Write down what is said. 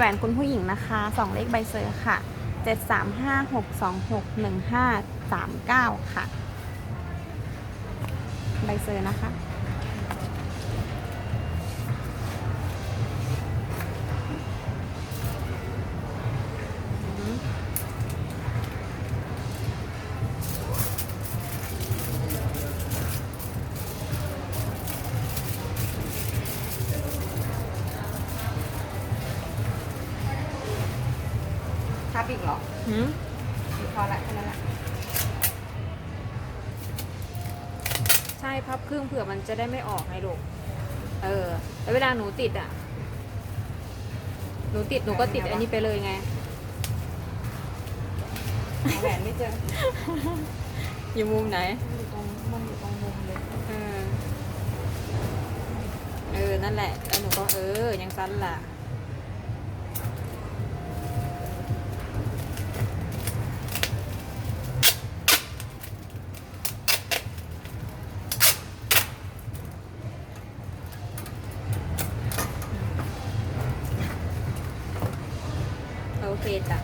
แหวนคุณผู้หญิงนะคะสองเลขใบเซอร์ค่ะเจ็ดสามห้าหกสองหกหนึ่งห้าสามเก้าค่ะ ใบเซอร์นะคะ ทับอีกเหรอหืมพอละแค่นั้นแหละใช่พับครึ่งเผื่อมันจะได้ไม่ออกไงลูก เออ แล้วเวลาหนูติดอะ หนูติดหนูก็ติดอันนี้ไปเลยไง หาแหวนไม่เจออยู่มุมไหน มันอยู่ตรงมันอยู่ตรงมุมเลยเออ เออ นั่นแหละ แล้วหนูก็เออ ยังสั้นล่ะ โอเคจ้ะ